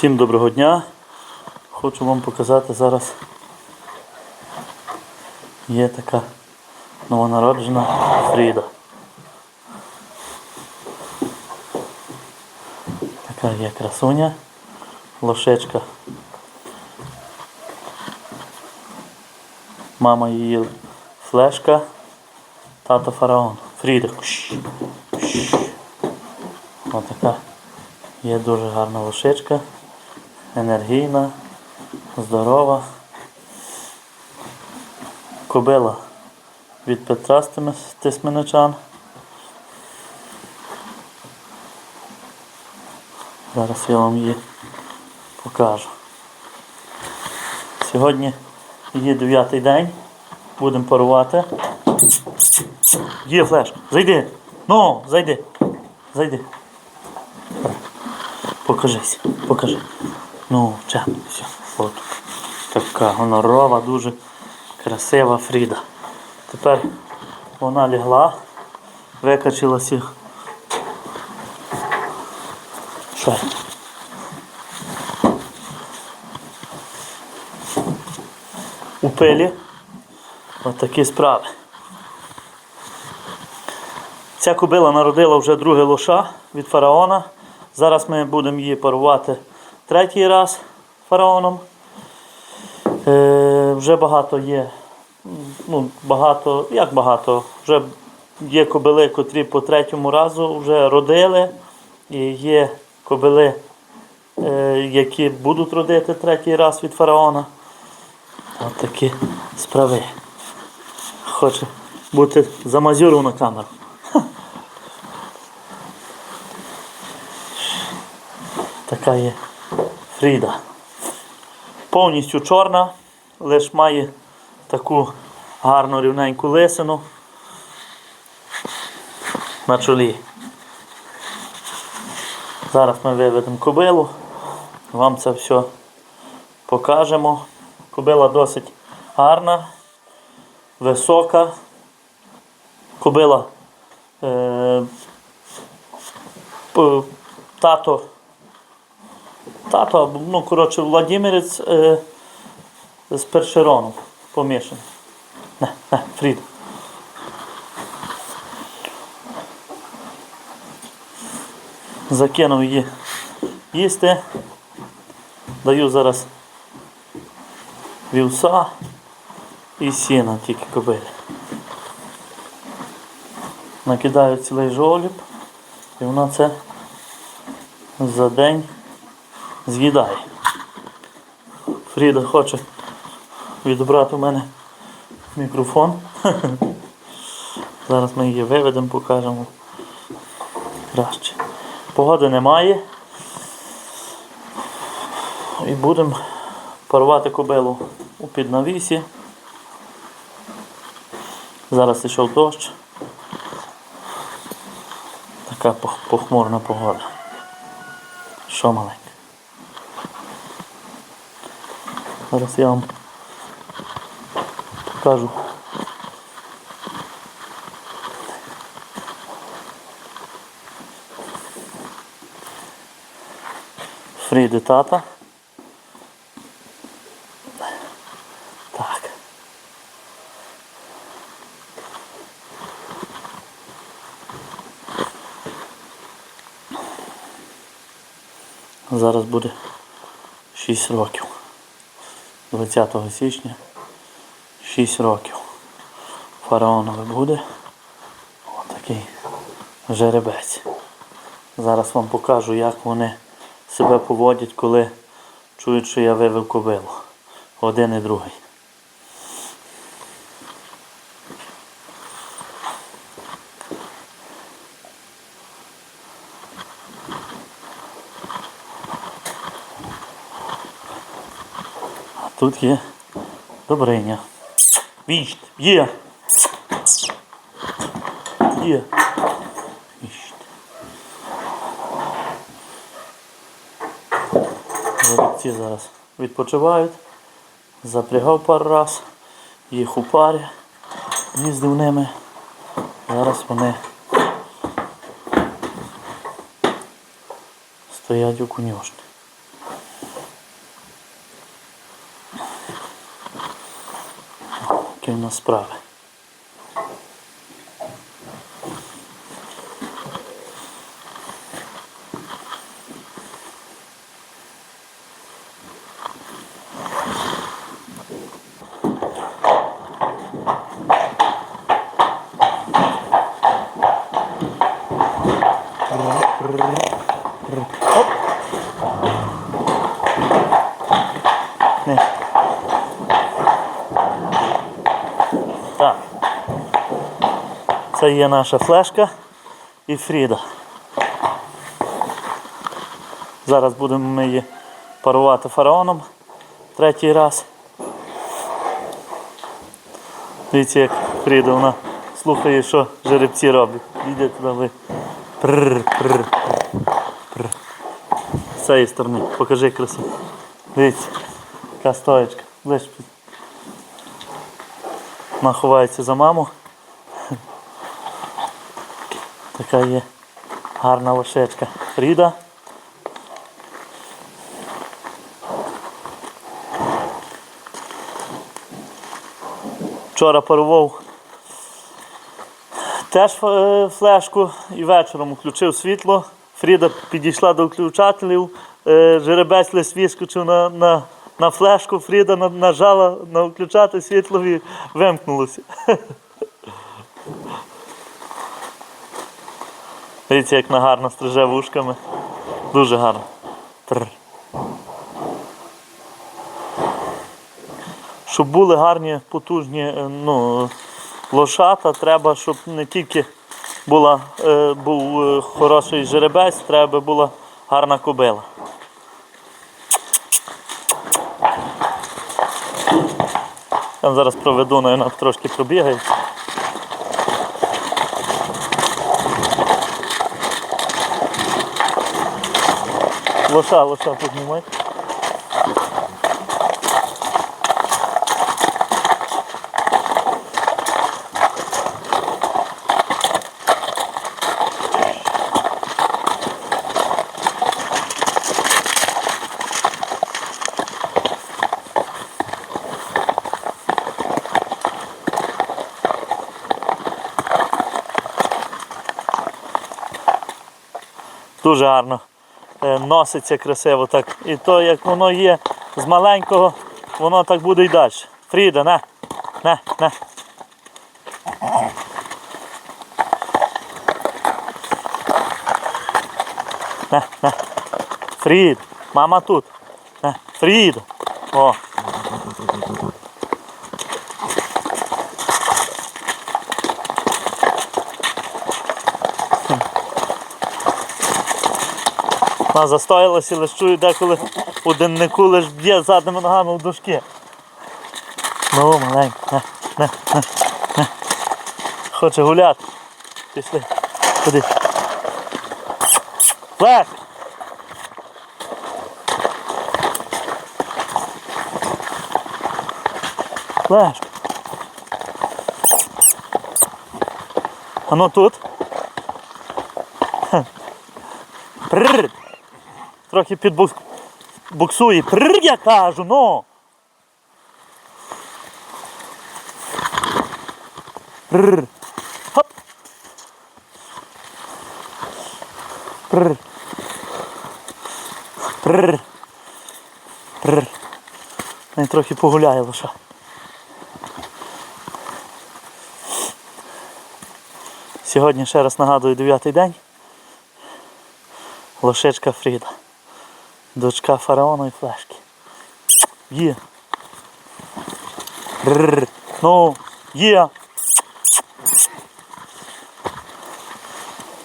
Всім доброго дня. Хочу вам показати зараз. Є така новонароджена Фріда. Така є красуня, лошечка. Мама її флешка, тато фараон. Фріда. Кш. Отака є дуже гарна лошечка, енергійна, здорова. Кобила від Петра Тисменичан. Зараз я вам її покажу. Сьогодні її дев'ятий день. Будемо парувати. Є флеш. Зайди. Ну, зайди. Зайди. Покажись, покажи. Ну, чемно, все. От. Така гонорова, дуже красива Фріда. Тепер вона лягла, викачилася. Що? У пилі. От такі справи. Ця кобила народила вже друге лоша від фараона. Зараз ми будемо її парувати третій раз фараоном. Е, вже багато є. Ну, багато, як багато, вже є кобили, котрі по третьому разу вже родили. І є кобили, е, які будуть родити третій раз від фараона. От такі справи. Хоче бути замазюрив на камеру. Така є Фріда. Повністю чорна, лише має таку гарну рівненьку лисину на чолі. Зараз ми виведемо кобилу, вам це все покажемо. Кобила досить гарна, висока. Кобила е, тато Тато, ну, коротше, Владимирець е, з першероном помішаний. Не, не, Фрід. Закинув її їсти. Даю зараз вівса і сіна тільки кобилі. Накидаю цілий жоліб і вона це за день з'їдає. Фріда хоче відібрати у мене мікрофон. Зараз ми її виведемо, покажемо краще. Погоди немає. І будемо парувати кобилу у піднавісі. Зараз йшов дощ. Така похмурна погода. Що маленьке? Зараз я вам покажу. Фріди тата. Так. Зараз буде 6 років. 20 січня 6 років. Фараонове буде. Отакий жеребець. Зараз вам покажу, як вони себе поводять, коли чують, що я вивив кобилу. Один і другий. Тут є Добриня. Віщт, є. Є. Віщт. Жеребці зараз відпочивають. Запрягав пару раз, їх у парі, їздив ними. Зараз вони стоять у конюшні. В справи. Це є наша флешка і Фріда. Зараз будемо ми її парувати фараоном третій раз. Дивіться, як Фріда вона слухає, що жеребці роблять. Йде туди ви. Прррр, прррр. З цієї сторони. Покажи красу. Дивіться, яка стоечка. Ближ. Вона ховається за маму. Така є гарна лошечка. Фріда. Вчора парував теж е, флешку і вечором включив світло. Фріда підійшла до включателів, е, жеребець лиш вискочив на, на, на флешку, Фріда нажала на включати світло і вимкнулося. Дивіться, як вона гарно стриже вушками. Дуже гарно. Трр. Щоб були гарні, потужні е, ну, лошата, треба, щоб не тільки була, е, був е, хороший жеребець, треба була гарна кобила. Я зараз проведу, навіть трошки пробігає. Лоша, лоша піднімай. Дуже гарно е, носиться красиво так. І то, як воно є з маленького, воно так буде й далі. Фріда, на, на, на. На, на. Фрід, мама тут. На, Фрід. О. Вона застоялася, лиш чую деколи у деннику лиш б'є задними ногами в дужки. Ну, маленька, на, на, на, на. Хоче гуляти. Пішли. Ходи. Лех! Леш. Оно тут. Прррр. Трохи підбуксує. Прррр, я кажу, ну. Прррр. Хоп. Прррр. Прррр. Прррр. Він трохи погуляє лоша. Сьогодні ще раз нагадую дев'ятий день. Лошечка Фріда. Дочка фараону і флешки. Є. Рррр. Ну, є.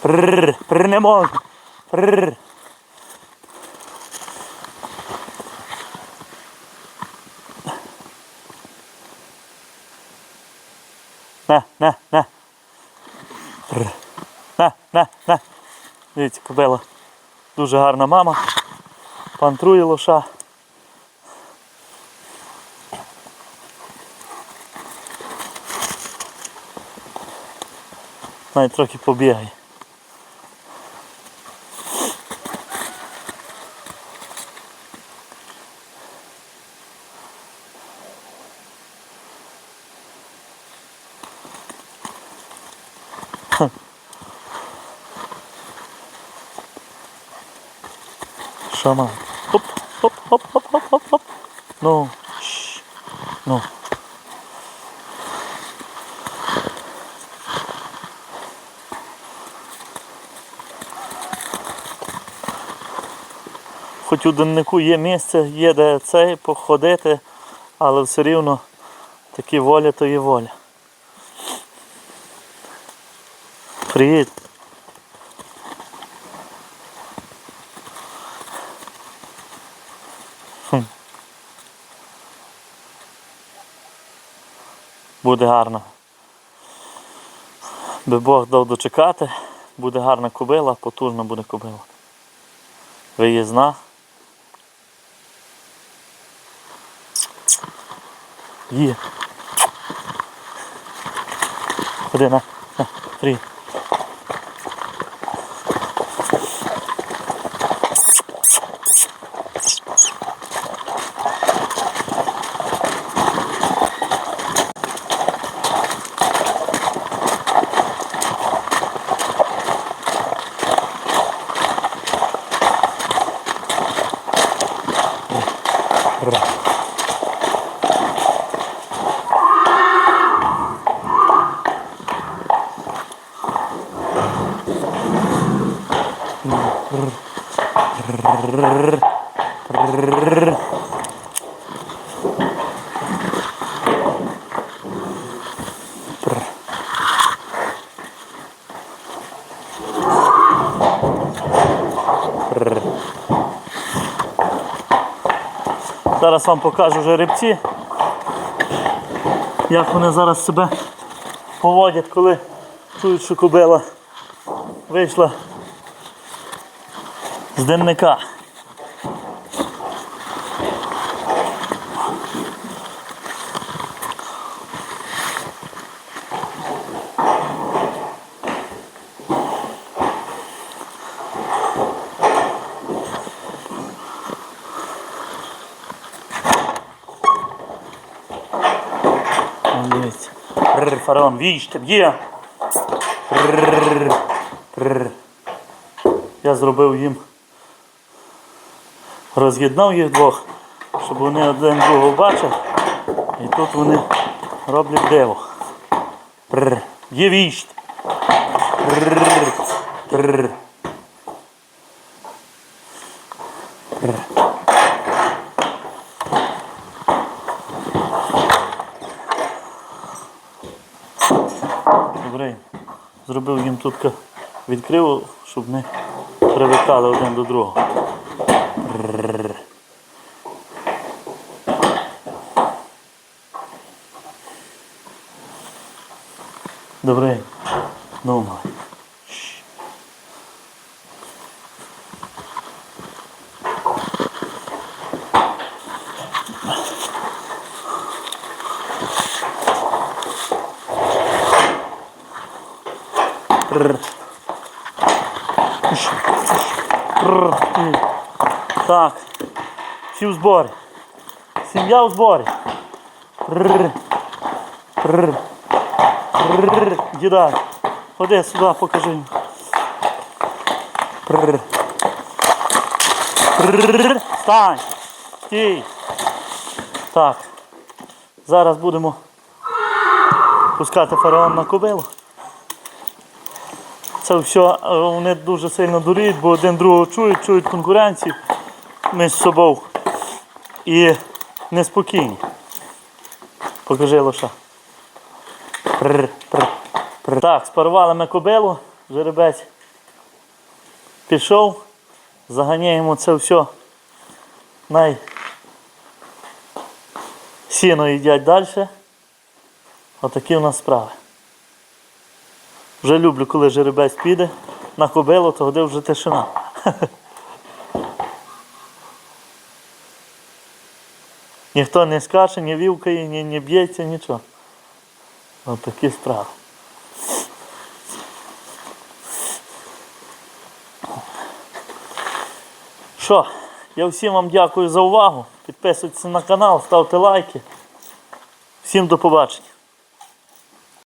Прррр. Прррр не можна. Прррр. На, на, на. На, на, на. Дивіться, кобила. Дуже гарна мама. Пантрує лоша. Навіть трохи побігає. Має? Хоп, хоп, хоп, хоп, хоп, хоп, хоп. Ну, шш. ну. Хоч у деннику є місце, є де цей походити, але все рівно такі воля то є воля. Привіт. Буде гарно. Би Бог дав дочекати, буде гарна кобила, потужна буде кобила. Виїзна. Є. Ходи на, привіт. Зараз вам покажу жеребці, як вони зараз себе поводять, коли чують, що кобила вийшла з денника. Вон, Дивіться. Фараон, віжте, б'є. Рр, рр. Я зробив їм. Роз'єднав їх двох, щоб вони один другого бачили. І тут вони роблять диво. Є віжте. Рр, рр. Рр. Добре. Зробив їм тут відкрив, щоб не привикали один до другого. Добре. Ну, Так. Всі в зборі. Сім'я в зборі. Діда. Ходи сюди, покажи. Стань. Стій. Так. Зараз будемо пускати фараон на кобилу. Це все е, вони дуже сильно дуріють, бо один другого чують, чують конкуренцію між собою і неспокійні. Покажи лоша. Прр, прр, прр. Так, спарували ми кобилу, жеребець пішов, заганяємо це все. Най сіно їдять далі. Отакі у нас справи. Вже люблю, коли жеребець піде на кобилу, то де вже тишина. Ніхто не скаче, не вівкає, ні, не б'ється, нічого. Ось такі справи. Що, я всім вам дякую за увагу. Підписуйтесь на канал, ставте лайки. Всім до побачення.